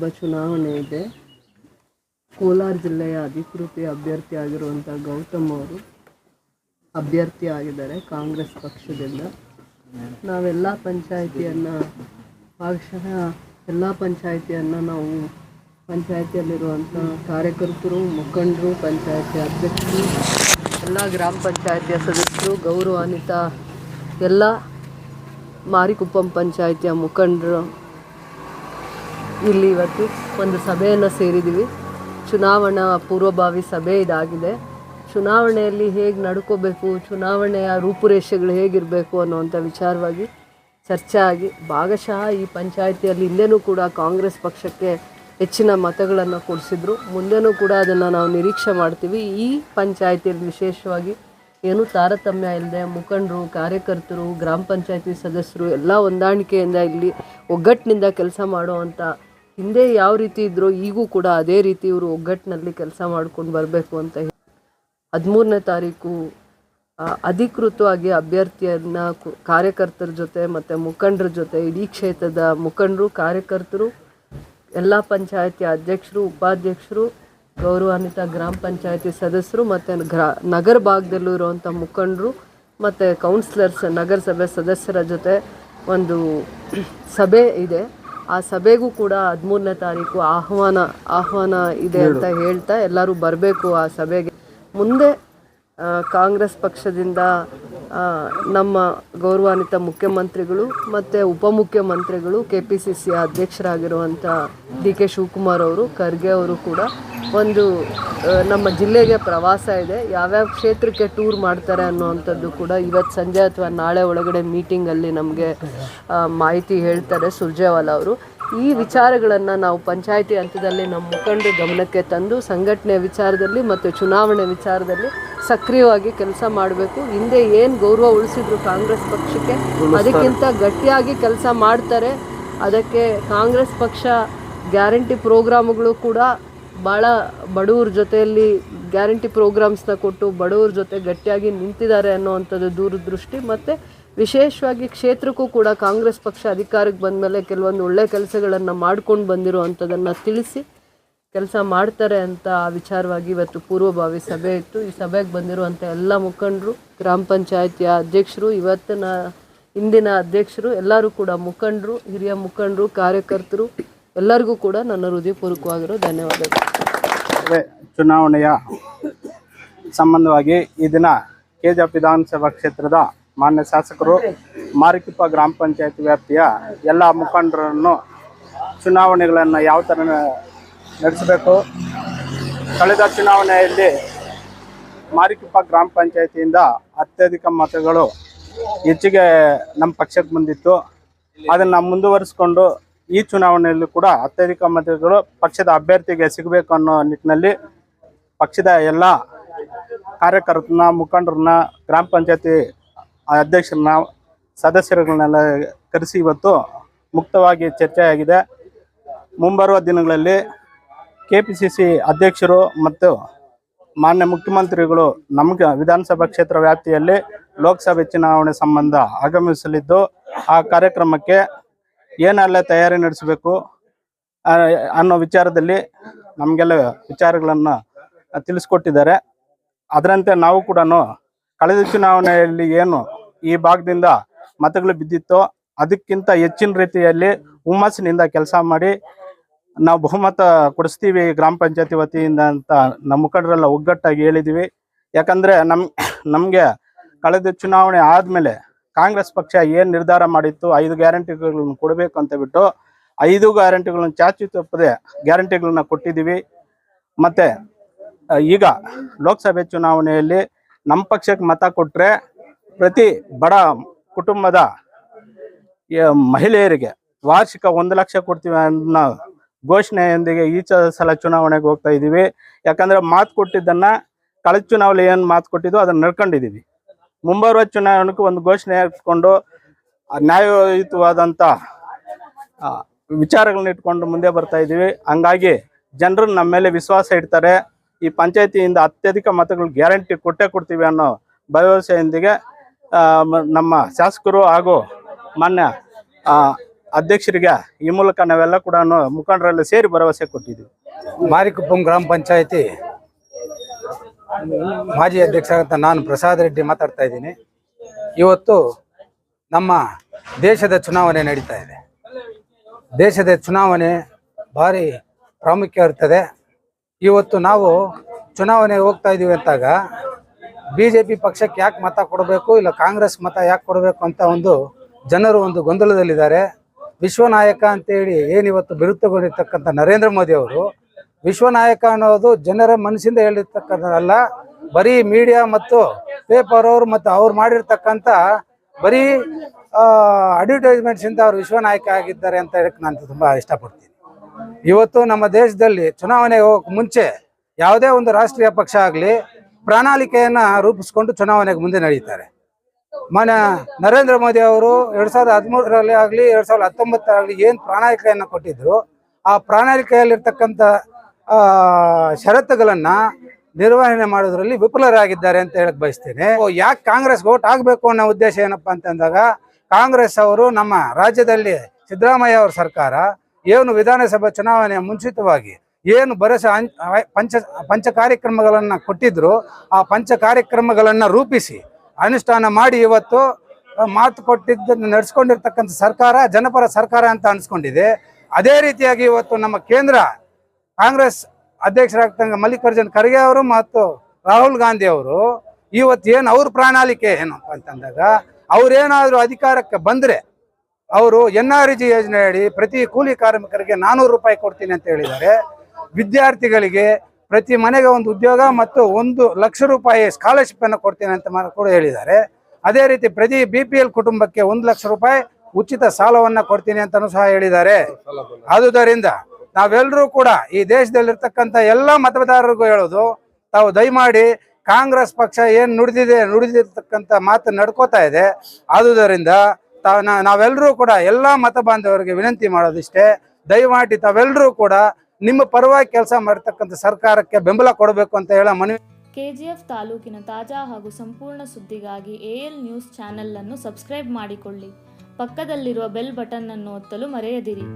ವಿಧಾನಸಭಾ ಚುನಾವಣೆ ಇದೆ. ಕೋಲಾರ ಜಿಲ್ಲೆಯ ಅಧಿಕೃತ ಅಭ್ಯರ್ಥಿ ಆಗಿರುವಂಥ ಗೌತಮ್ ಅವರು ಅಭ್ಯರ್ಥಿ ಆಗಿದ್ದಾರೆ ಕಾಂಗ್ರೆಸ್ ಪಕ್ಷದಿಂದ. ನಾವೆಲ್ಲ ಪಂಚಾಯಿತಿಯನ್ನು ಭಾಗಶಃ ಎಲ್ಲ ಪಂಚಾಯಿತಿಯನ್ನು ನಾವು ಪಂಚಾಯಿತಿಯಲ್ಲಿರುವಂಥ ಕಾರ್ಯಕರ್ತರು, ಮುಖಂಡರು, ಪಂಚಾಯಿತಿ ಅಧ್ಯಕ್ಷರು, ಎಲ್ಲ ಗ್ರಾಮ ಪಂಚಾಯಿತಿಯ ಸದಸ್ಯರು, ಗೌರವಾನ್ವಿತ ಎಲ್ಲ ಮಾರಿಕುಪ್ಪಂ ಪಂಚಾಯಿತಿಯ ಮುಖಂಡರು ಇಲ್ಲಿ ಇವತ್ತು ಒಂದು ಸಭೆಯನ್ನು ಸೇರಿದ್ದೀವಿ. ಚುನಾವಣಾ ಪೂರ್ವಭಾವಿ ಸಭೆ ಇದಾಗಿದೆ. ಚುನಾವಣೆಯಲ್ಲಿ ಹೇಗೆ ನಡ್ಕೋಬೇಕು, ಚುನಾವಣೆಯ ರೂಪುರೇಷೆಗಳು ಹೇಗಿರಬೇಕು ಅನ್ನುವಂಥ ವಿಚಾರವಾಗಿ ಚರ್ಚೆ ಆಗಿ ಭಾಗಶಃ ಈ ಪಂಚಾಯಿತಿಯಲ್ಲಿ ಹಿಂದೆನೂ ಕೂಡ ಕಾಂಗ್ರೆಸ್ ಪಕ್ಷಕ್ಕೆ ಹೆಚ್ಚಿನ ಮತಗಳನ್ನು ಕೊಡಿಸಿದ್ರು. ಮುಂದೆನೂ ಕೂಡ ಅದನ್ನು ನಾವು ನಿರೀಕ್ಷೆ ಮಾಡ್ತೀವಿ. ಈ ಪಂಚಾಯಿತಿಯಲ್ಲಿ ವಿಶೇಷವಾಗಿ ಏನೂ ತಾರತಮ್ಯ ಇಲ್ಲದೆ ಮುಖಂಡರು, ಕಾರ್ಯಕರ್ತರು, ಗ್ರಾಮ ಪಂಚಾಯತಿ ಸದಸ್ಯರು ಎಲ್ಲ ಹೊಂದಾಣಿಕೆಯಿಂದ ಇಲ್ಲಿ ಒಗ್ಗಟ್ಟಿನಿಂದ ಕೆಲಸ ಮಾಡುವಂಥ ಹಿಂದೆ ಯಾವ ರೀತಿ ಇದ್ರೋ ಈಗೂ ಕೂಡ ಅದೇ ರೀತಿ ಇವರು ಒಗ್ಗಟ್ಟಿನಲ್ಲಿ ಕೆಲಸ ಮಾಡ್ಕೊಂಡು ಬರಬೇಕು ಅಂತ ಹೇಳಿ. ಹದಿಮೂರನೇ ತಾರೀಕು ಅಧಿಕೃತವಾಗಿ ಅಭ್ಯರ್ಥಿಯನ್ನ ಕಾರ್ಯಕರ್ತರ ಜೊತೆ ಮತ್ತು ಮುಖಂಡರ ಜೊತೆ ಇಡೀ ಕ್ಷೇತ್ರದ ಮುಖಂಡರು, ಕಾರ್ಯಕರ್ತರು, ಎಲ್ಲ ಪಂಚಾಯತಿ ಅಧ್ಯಕ್ಷರು, ಉಪಾಧ್ಯಕ್ಷರು, ಗೌರವಾನ್ವಿತ ಗ್ರಾಮ ಪಂಚಾಯತಿ ಸದಸ್ಯರು ಮತ್ತು ಗ್ರಾ, ನಗರ ಭಾಗದಲ್ಲೂ ಇರುವಂಥ ಮುಖಂಡರು ಮತ್ತು ಕೌನ್ಸಿಲರ್ಸ್ ನಗರಸಭೆ ಸದಸ್ಯರ ಜೊತೆ ಒಂದು ಸಭೆ ಇದೆ. ಆ ಸಭೆಗೂ ಕೂಡ ಹದಿಮೂರನೇ ತಾರೀಕು ಆಹ್ವಾನ ಆಹ್ವಾನ ಇದೆ ಅಂತ ಹೇಳ್ತಾ ಎಲ್ಲರೂ ಬರಬೇಕು ಆ ಸಭೆಗೆ. ಮುಂದೆ ಕಾಂಗ್ರೆಸ್ ಪಕ್ಷದಿಂದ ನಮ್ಮ ಗೌರವಾನ್ವಿತ ಮುಖ್ಯಮಂತ್ರಿಗಳು ಮತ್ತು ಉಪಮುಖ್ಯಮಂತ್ರಿಗಳು ಕೆ ಪಿ ಸಿ ಸಿ ಅಧ್ಯಕ್ಷರಾಗಿರುವಂಥ ಡಿ ಕೆ ಶಿವಕುಮಾರ್ ಅವರು, ಖರ್ಗೆ ಅವರು ಕೂಡ ಒಂದು ನಮ್ಮ ಜಿಲ್ಲೆಗೆ ಪ್ರವಾಸ ಇದೆ. ಯಾವ್ಯಾವ ಕ್ಷೇತ್ರಕ್ಕೆ ಟೂರ್ ಮಾಡ್ತಾರೆ ಅನ್ನುವಂಥದ್ದು ಕೂಡ ಇವತ್ತು ಸಂಜೆ ಅಥವಾ ನಾಳೆ ಒಳಗಡೆ ಮೀಟಿಂಗಲ್ಲಿ ನಮಗೆ ಮಾಹಿತಿ ಹೇಳ್ತಾರೆ ಸುರ್ಜೇವಾಲಾ ಅವರು. ಈ ವಿಚಾರಗಳನ್ನು ನಾವು ಪಂಚಾಯಿತಿ ಹಂತದಲ್ಲಿ ನಮ್ಮ ಮುಖಂಡ ಗಮನಕ್ಕೆ ತಂದು ಸಂಘಟನೆ ವಿಚಾರದಲ್ಲಿ ಮತ್ತು ಚುನಾವಣೆ ವಿಚಾರದಲ್ಲಿ ಸಕ್ರಿಯವಾಗಿ ಕೆಲಸ ಮಾಡಬೇಕು. ಹಿಂದೆ ಏನು ಗೌರವ ಉಳಿಸಿದ್ರು ಕಾಂಗ್ರೆಸ್ ಪಕ್ಷಕ್ಕೆ ಅದಕ್ಕಿಂತ ಗಟ್ಟಿಯಾಗಿ ಕೆಲಸ ಮಾಡ್ತಾರೆ. ಅದಕ್ಕೆ ಕಾಂಗ್ರೆಸ್ ಪಕ್ಷ ಗ್ಯಾರಂಟಿ ಪ್ರೋಗ್ರಾಮ್ಗಳು ಕೂಡ ಭಾಳ ಬಡವ್ರ ಜೊತೆಯಲ್ಲಿ ಗ್ಯಾರಂಟಿ ಪ್ರೋಗ್ರಾಮ್ಸ್ನ ಕೊಟ್ಟು ಬಡವ್ರ ಜೊತೆ ಗಟ್ಟಿಯಾಗಿ ನಿಂತಿದ್ದಾರೆ ಅನ್ನೋವಂಥದ್ದು ದೂರದೃಷ್ಟಿ. ಮತ್ತು ವಿಶೇಷವಾಗಿ ಕ್ಷೇತ್ರಕ್ಕೂ ಕೂಡ ಕಾಂಗ್ರೆಸ್ ಪಕ್ಷ ಅಧಿಕಾರಕ್ಕೆ ಬಂದ ಮೇಲೆ ಕೆಲವೊಂದು ಒಳ್ಳೆ ಕೆಲಸಗಳನ್ನು ಮಾಡ್ಕೊಂಡು ಬಂದಿರುವಂಥದ್ದನ್ನು ತಿಳಿಸಿ ಕೆಲಸ ಮಾಡ್ತಾರೆ ಅಂತ ಆ ವಿಚಾರವಾಗಿ ಇವತ್ತು ಪೂರ್ವಭಾವಿ ಸಭೆ ಇತ್ತು. ಈ ಸಭೆಗೆ ಬಂದಿರುವಂಥ ಎಲ್ಲ ಮುಖಂಡರು, ಗ್ರಾಮ ಪಂಚಾಯತಿಯ ಅಧ್ಯಕ್ಷರು, ಇವತ್ತಿನ ಇಂದಿನ ಅಧ್ಯಕ್ಷರು, ಎಲ್ಲರೂ ಕೂಡ ಮುಖಂಡರು, ಹಿರಿಯ ಮುಖಂಡರು, ಕಾರ್ಯಕರ್ತರು, ಎಲ್ಲರಿಗೂ ಕೂಡ ನನ್ನ ಹೃದಯಪೂರ್ವಕವಾಗಿರೋ ಧನ್ಯವಾದಗಳು. ಚುನಾವಣೆಯ ಸಂಬಂಧವಾಗಿ ಈ ದಿನ ಕೆಜಪ್ ವಿಧಾನಸಭಾ ಕ್ಷೇತ್ರದ ಮಾನ್ಯ ಶಾಸಕರು, ಮಾರಿಕಿಪ್ಪ ಗ್ರಾಮ ಪಂಚಾಯತ್ ವ್ಯಾಪ್ತಿಯ ಎಲ್ಲ ಮುಖಂಡರನ್ನು ಚುನಾವಣೆಗಳನ್ನು ಯಾವ ಥರ ನಡೆಸಬೇಕು? ಕಳೆದ ಚುನಾವಣೆಯಲ್ಲಿ ಮಾರಿಕಿಪ್ಪ ಗ್ರಾಮ ಪಂಚಾಯತಿಯಿಂದ ಅತ್ಯಧಿಕ ಮತಗಳು ಹೆಚ್ಚಿಗೆ ನಮ್ಮ ಪಕ್ಷಕ್ಕೆ ಬಂದಿತ್ತು. ಅದನ್ನು ಮುಂದುವರಿಸ್ಕೊಂಡು ಈ ಚುನಾವಣೆಯಲ್ಲೂ ಕೂಡ ಅತ್ಯಧಿಕ ಮತಗಳು ಪಕ್ಷದ ಅಭ್ಯರ್ಥಿಗೆ ಸಿಗಬೇಕು ಅನ್ನೋ ನಿಟ್ಟಿನಲ್ಲಿ ಪಕ್ಷದ ಎಲ್ಲ ಕಾರ್ಯಕರ್ತರನ್ನ, ಮುಖಂಡರನ್ನ ಗ್ರಾಮ ಪಂಚಾಯತಿ ಅಧ್ಯಕ್ಷರನ್ನ ಸದಸ್ಯರುಗಳನ್ನೆಲ್ಲ ಕರೆಸಿ ಇವತ್ತು ಮುಕ್ತವಾಗಿ ಚರ್ಚೆ ಆಗಿದೆ ಮುಂಬರುವ ದಿನಗಳಲ್ಲಿ ಕೆ ಅಧ್ಯಕ್ಷರು ಮತ್ತು ಮಾನ್ಯ ಮುಖ್ಯಮಂತ್ರಿಗಳು ನಮಗೆ ವಿಧಾನಸಭಾ ಕ್ಷೇತ್ರ ವ್ಯಾಪ್ತಿಯಲ್ಲಿ ಲೋಕಸಭೆ ಚುನಾವಣೆ ಸಂಬಂಧ ಆಗಮಿಸಲಿದ್ದು, ಆ ಕಾರ್ಯಕ್ರಮಕ್ಕೆ ಏನೆಲ್ಲ ತಯಾರಿ ನಡೆಸಬೇಕು ಅನ್ನೋ ವಿಚಾರದಲ್ಲಿ ನಮಗೆಲ್ಲ ವಿಚಾರಗಳನ್ನು ತಿಳಿಸ್ಕೊಟ್ಟಿದ್ದಾರೆ. ಅದರಂತೆ ನಾವು ಕೂಡ ಕಳೆದ ಚುನಾವಣೆಯಲ್ಲಿ ಏನು ಈ ಭಾಗದಿಂದ ಮತಗಳು ಬಿದ್ದಿತ್ತು ಅದಕ್ಕಿಂತ ಹೆಚ್ಚಿನ ರೀತಿಯಲ್ಲಿ ಹುಮ್ಮಸ್ಸಿನಿಂದ ಕೆಲಸ ಮಾಡಿ ನಾವು ಬಹುಮತ ಕೊಡಿಸ್ತೀವಿ ಗ್ರಾಮ ಪಂಚಾಯತಿ ವತಿಯಿಂದ ಅಂತ ನಮ್ಮ ಮುಖಂಡರೆಲ್ಲ ಒಗ್ಗಟ್ಟಾಗಿ ಹೇಳಿದ್ದೀವಿ. ಯಾಕಂದ್ರೆ ನಮ್ ನಮಗೆ ಕಳೆದ ಚುನಾವಣೆ ಆದಮೇಲೆ ಕಾಂಗ್ರೆಸ್ ಪಕ್ಷ ಏನು ನಿರ್ಧಾರ ಮಾಡಿತ್ತು, ಐದು ಗ್ಯಾರಂಟಿಗಳನ್ನು ಕೊಡಬೇಕು ಅಂತ ಬಿಟ್ಟು ಐದು ಗ್ಯಾರಂಟಿಗಳನ್ನು ಚಾಚು ತಪ್ಪದೆ ಗ್ಯಾರಂಟಿಗಳನ್ನ ಕೊಟ್ಟಿದ್ದೀವಿ. ಮತ್ತೆ ಈಗ ಲೋಕಸಭೆ ಚುನಾವಣೆಯಲ್ಲಿ ನಮ್ಮ ಪಕ್ಷಕ್ಕೆ ಮತ ಕೊಟ್ಟರೆ ಪ್ರತಿ ಬಡ ಕುಟುಂಬದ ಮಹಿಳೆಯರಿಗೆ ವಾರ್ಷಿಕ ಒಂದು ಲಕ್ಷ ಕೊಡ್ತೀವಿ ಅನ್ನೋ ಘೋಷಣೆಯೊಂದಿಗೆ ಈ ಸಲ ಚುನಾವಣೆಗೆ ಹೋಗ್ತಾ ಇದ್ದೀವಿ ಯಾಕಂದ್ರೆ ಮಾತು ಕೊಟ್ಟಿದ್ದನ್ನ ಕಳೆದ ಚುನಾವಣೆ ಏನು ಮಾತು ಕೊಟ್ಟಿದ್ದು ಅದನ್ನು ನಡ್ಕೊಂಡಿದ್ದೀವಿ ಮುಂಬರುವ ಚುನಾವಣೆಗೆ ಒಂದು ಘೋಷಣೆ ಹಾಕಿಕೊಂಡು ನ್ಯಾಯಯುತವಾದಂಥ ವಿಚಾರಗಳನ್ನ ಇಟ್ಕೊಂಡು ಮುಂದೆ ಬರ್ತಾ ಇದ್ದೀವಿ ಹಂಗಾಗಿ ಜನರು ನಮ್ಮ ಮೇಲೆ ವಿಶ್ವಾಸ ಇಡ್ತಾರೆ. ಈ ಪಂಚಾಯತಿಯಿಂದ ಅತ್ಯಧಿಕ ಮತಗಳು ಗ್ಯಾರಂಟಿ ಕೊಟ್ಟೇ ಕೊಡ್ತೀವಿ ಅನ್ನೋ ಭರವಸೆಯೊಂದಿಗೆ ನಮ್ಮ ಶಾಸಕರು ಹಾಗೂ ಮಾನ್ಯ ಅಧ್ಯಕ್ಷರಿಗೆ ಈ ಮೂಲಕ ನಾವೆಲ್ಲ ಕೂಡ ಮುಖಂಡರೆಲ್ಲ ಸೇರಿ ಭರವಸೆ ಕೊಟ್ಟಿದ್ದೀವಿ. ಮಾರಿಕುಪ್ಪಂ ಗ್ರಾಮ ಪಂಚಾಯತಿ ಮಾಜಿ ಅಧ್ಯಕ್ಷ ಅಂತ ನಾನು ಪ್ರಸಾದ್ ರೆಡ್ಡಿ ಮಾತಾಡ್ತಾ ಇದ್ದೀನಿ. ಇವತ್ತು ನಮ್ಮ ದೇಶದ ಚುನಾವಣೆ ನಡೀತಾ ಇದೆ. ದೇಶದ ಚುನಾವಣೆ ಭಾರಿ ಪ್ರಾಮುಖ್ಯ ಇರ್ತದೆ. ಇವತ್ತು ನಾವು ಚುನಾವಣೆಗೆ ಹೋಗ್ತಾ ಇದ್ದೀವಿ ಅಂತಾಗ ಬಿ ಜೆ ಪಿ ಪಕ್ಷಕ್ಕೆ ಯಾಕೆ ಮತ ಕೊಡಬೇಕು ಇಲ್ಲ ಕಾಂಗ್ರೆಸ್ ಮತ ಯಾಕೆ ಕೊಡಬೇಕು ಅಂತ ಒಂದು ಜನರು ಒಂದು ಗೊಂದಲದಲ್ಲಿದ್ದಾರೆ. ವಿಶ್ವನಾಯಕ ಅಂತೇಳಿ ಏನಿವತ್ತು ಬಿರುತ್ತುಗೊಂಡಿರ್ತಕ್ಕಂಥ ನರೇಂದ್ರ ಮೋದಿ ಅವರು, ವಿಶ್ವನಾಯಕ ಅನ್ನೋದು ಜನರ ಮನಸ್ಸಿಂದ ಹೇಳಿರ್ತಕ್ಕಂಥದ್ದಲ್ಲ, ಬರೀ ಮೀಡಿಯಾ ಮತ್ತು ಪೇಪರ್ ಅವರು ಮತ್ತು ಅವ್ರು ಮಾಡಿರ್ತಕ್ಕಂಥ ಬರೀ ಅಡ್ವರ್ಟೈಸ್ಮೆಂಟ್ಸ್ ಇಂದ ಅವ್ರು ವಿಶ್ವನಾಯಕ ಆಗಿದ್ದಾರೆ ಅಂತ ಹೇಳಕ್ಕೆ ನಾನು ತುಂಬ ಇಷ್ಟಪಡ್ತೀನಿ. ಇವತ್ತು ನಮ್ಮ ದೇಶದಲ್ಲಿ ಚುನಾವಣೆಗೆ ಹೋಗೋಕೆ ಮುಂಚೆ ಯಾವುದೇ ಒಂದು ರಾಷ್ಟ್ರೀಯ ಪಕ್ಷ ಆಗಲಿ ಪ್ರಣಾಳಿಕೆಯನ್ನ ರೂಪಿಸಿಕೊಂಡು ಚುನಾವಣೆಗೆ ಮುಂದೆ ನಡೀತಾರೆ ಮನ ನರೇಂದ್ರ ಮೋದಿ ಅವರು ಎರಡ್ ಸಾವಿರದ ಹದಿಮೂರರಲ್ಲಿ ಆಗಲಿ, ಎರಡ್ ಸಾವಿರದ ಹತ್ತೊಂಬತ್ತರಾಗಲಿ ಏನು ಪ್ರಣಾಳಿಕೆಯನ್ನು ಕೊಟ್ಟಿದ್ರು, ಆ ಪ್ರಣಾಳಿಕೆಯಲ್ಲಿರ್ತಕ್ಕಂಥ ಷರತ್ತುಗಳನ್ನ ನಿರ್ವಹಣೆ ಮಾಡೋದ್ರಲ್ಲಿ ವಿಫಲರಾಗಿದ್ದಾರೆ ಅಂತ ಹೇಳಕ್ ಬಯಸ್ತೇನೆ. ಯಾಕೆ ಕಾಂಗ್ರೆಸ್ ಓಟ್ ಆಗಬೇಕು ಅನ್ನೋ ಉದ್ದೇಶ ಏನಪ್ಪಾ ಅಂತಂದಾಗ ಕಾಂಗ್ರೆಸ್ ಅವರು ನಮ್ಮ ರಾಜ್ಯದಲ್ಲಿ ಸಿದ್ದರಾಮಯ್ಯ ಅವರ ಸರ್ಕಾರ, ಏನು ವಿಧಾನಸಭಾ ಚುನಾವಣೆ ಮುಂಚಿತವಾಗಿ ಏನು ಹಂಚ್- ಪಂಚ ಪಂಚ ಕಾರ್ಯಕ್ರಮಗಳನ್ನು ಕೊಟ್ಟಿದ್ರು, ಆ ಪಂಚ ಕಾರ್ಯಕ್ರಮಗಳನ್ನು ರೂಪಿಸಿ, ಅನುಷ್ಠಾನ ಮಾಡಿ ಇವತ್ತು ಮಾತು ಕೊಟ್ಟಿದ್ದನ್ನು ನಡೆಸ್ಕೊಂಡಿರ್ತಕ್ಕಂಥ ಸರ್ಕಾರ, ಜನಪರ ಸರ್ಕಾರ ಅಂತ ಅನಿಸ್ಕೊಂಡಿದೆ. ಅದೇ ರೀತಿಯಾಗಿ ಇವತ್ತು ನಮ್ಮ ಕೇಂದ್ರ ಕಾಂಗ್ರೆಸ್ ಅಧ್ಯಕ್ಷರಾಗ್ತಂಗ ಮಲ್ಲಿಕಾರ್ಜುನ್ ಖರ್ಗೆ ಅವರು ಮತ್ತು ರಾಹುಲ್ ಗಾಂಧಿ ಅವರು, ಇವತ್ತು ಏನು ಅವ್ರ ಪ್ರಣಾಳಿಕೆ ಏನು ಅಂತಂದಾಗ, ಅವರೇನಾದರೂ ಅಧಿಕಾರಕ್ಕೆ ಬಂದರೆ, ಅವರು ಎನ್ ಆರ್ ಜಿ ಯೋಜನೆ ಅಡಿ ಪ್ರತಿ ಕೂಲಿ ಕಾರ್ಮಿಕರಿಗೆ ನಾನ್ನೂರು ರೂಪಾಯಿ ಕೊಡ್ತೀನಿ ಅಂತ ಹೇಳಿದ್ದಾರೆ. ವಿದ್ಯಾರ್ಥಿಗಳಿಗೆ ಪ್ರತಿ ಮನೆಗೆ ಒಂದು ಉದ್ಯೋಗ ಮತ್ತು ಒಂದು ಲಕ್ಷ ರೂಪಾಯಿ ಸ್ಕಾಲರ್ಶಿಪ್ ಅನ್ನು ಕೊಡ್ತೀನಿ ಅಂತ ಕೂಡ ಹೇಳಿದ್ದಾರೆ. ಅದೇ ರೀತಿ ಪ್ರತಿ ಬಿ ಪಿ ಎಲ್ ಕುಟುಂಬಕ್ಕೆ ಒಂದು ಲಕ್ಷ ರೂಪಾಯಿ ಉಚಿತ ಸಾಲವನ್ನು ಕೊಡ್ತೀನಿ ಅಂತಲೂ ಸಹ ಹೇಳಿದ್ದಾರೆ. ಆದುದರಿಂದ ನಾವೆಲ್ಲರೂ ಕೂಡ ಈ ದೇಶದಲ್ಲಿರ್ತಕ್ಕಂಥ ಎಲ್ಲ ಮತದಾರರಿಗೂ ಹೇಳೋದು, ತಾವು ದಯಮಾಡಿ ಕಾಂಗ್ರೆಸ್ ಪಕ್ಷ ಏನು ನುಡಿದಿದೆ, ನುಡಿದಿರ್ತಕ್ಕಂಥ ಮಾತು ನಡ್ಕೋತಾ ಇದೆ. ಆದುದರಿಂದ ತಾವು ನಾವೆಲ್ಲರೂ ಕೂಡ ಎಲ್ಲ ಮತ ಬಾಂಧವರಿಗೆ ವಿನಂತಿ ಮಾಡೋದಿಷ್ಟೇ. ದಯಮಾಡಿ ತಾವೆಲ್ಲರೂ ಕೂಡ ನಿಮ್ಮ ಪರವಾಗಿ ಕೆಲಸ ಮಾಡ್ತಕ್ಕಂಥ ಸರ್ಕಾರಕ್ಕೆ ಬೆಂಬಲ ಕೊಡಬೇಕು ಅಂತ ಹೇಳ ಮನವಿ ಕೆಜಿಎಫ್ ತಾಲೂಕಿನ ತಾಜಾ ಹಾಗೂ ಸಂಪೂರ್ಣ ಸುದ್ದಿಗಾಗಿ ಎಎಲ್ ನ್ಯೂಸ್ ಚಾನೆಲ್ ಅನ್ನು ಸಬ್ಸ್ಕ್ರೈಬ್ ಮಾಡಿಕೊಳ್ಳಿ. ಪಕ್ಕದಲ್ಲಿರುವ ಬೆಲ್ ಬಟನ್ ಅನ್ನು ಒತ್ತಲು ಮರೆಯದಿರಿ.